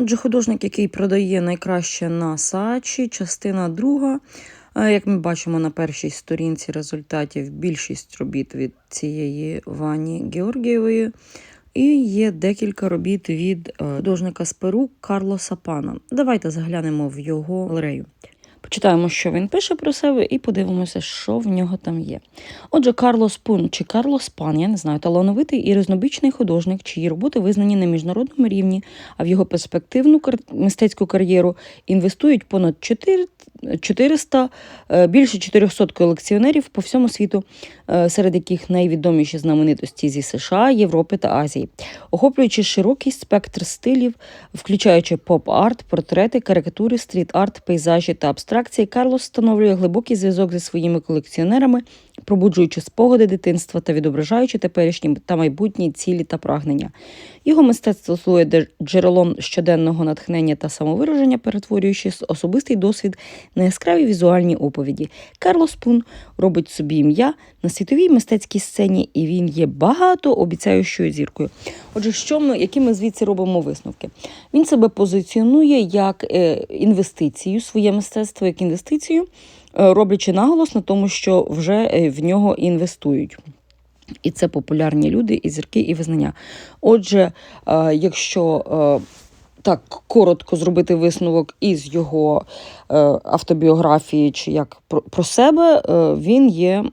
Отже, художник, який продає найкраще на Сачі, частина друга. Е, Як ми бачимо на першій сторінці результатів, більшість робіт від цієї Вані Георгієвої. І є декілька робіт від е, художника з Перу Карлоса Пана. Давайте заглянемо в його галерею. Почитаємо, що він пише про себе, і подивимося, що в нього там є. Отже, Карлос Пун чи Карлос Пан, я не знаю, талановитий і різнобічний художник, чиї роботи визнані на міжнародному рівні, а в його перспективну мистецьку кар'єру інвестують понад 4 400, е, більше 400 колекціонерів по всьому світу, серед яких найвідоміші знаменитості зі США, Європи та Азії, охоплюючи широкий спектр стилів, включаючи поп-арт, портрети, карикатури, стріт-арт, пейзажі та абстракції, Карлос встановлює глибокий зв'язок зі своїми колекціонерами, пробуджуючи спогади дитинства та відображаючи теперішні та майбутні цілі та прагнення. Його мистецтво слує джерелом щоденного натхнення та самовираження, перетворюючи особистий досвід на яскраві візуальні оповіді. Карлос Пун робить собі ім'я на світовій мистецькій сцені, і він є багато обіцяючою зіркою. Отже, що ми, які ми звідси робимо висновки? Він себе позиціонує як е, інвестицію, своє мистецтво як інвестицію, е, роблячи наголос на тому, що вже е, в нього інвестують. І це популярні люди, і зірки, і визнання. Отже, якщо так коротко зробити висновок із його е, автобіографії, чи як про, себе, е, він є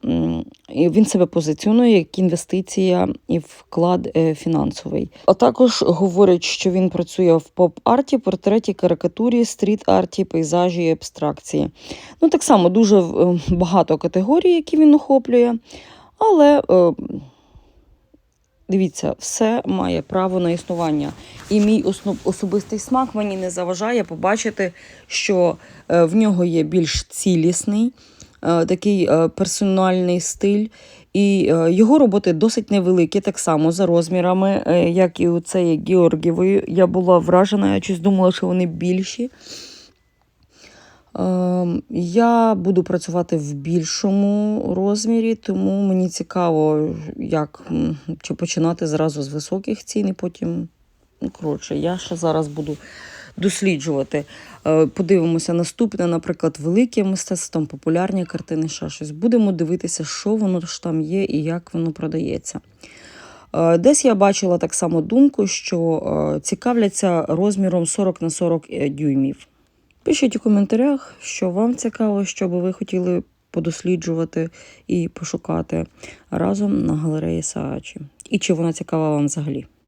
він себе позиціонує як інвестиція і вклад е, фінансовий. А також говорять, що він працює в поп-арті, портреті, карикатурі, стріт-арті, пейзажі і абстракції. Ну, так само дуже багато категорій, які він охоплює. Але дивіться, все має право на існування. І мій особистий смак мені не заважає побачити, що е, в нього є більш цілісний, е, такий е, персональний стиль. І його роботи досить невеликі, так само за розмірами, як і у цієї Георгієвої. Я була вражена, я щось думала, що вони більші. Ем, Я буду працювати в більшому розмірі, тому мені цікаво, як чи починати зразу з високих цін і потім. Ну, коротше, я ще зараз буду досліджувати. Е, Подивимося наступне, наприклад, велике мистецтво, популярні картини, ще щось. Будемо дивитися, що воно ж там є і як воно продається. Е, Десь я бачила так само думку, що е, цікавляться розміром 40 на 40 дюймів. Пишіть у коментарях, що вам цікаво, що би ви хотіли подосліджувати і пошукати разом на галереї Саачі. І чи вона цікава вам взагалі.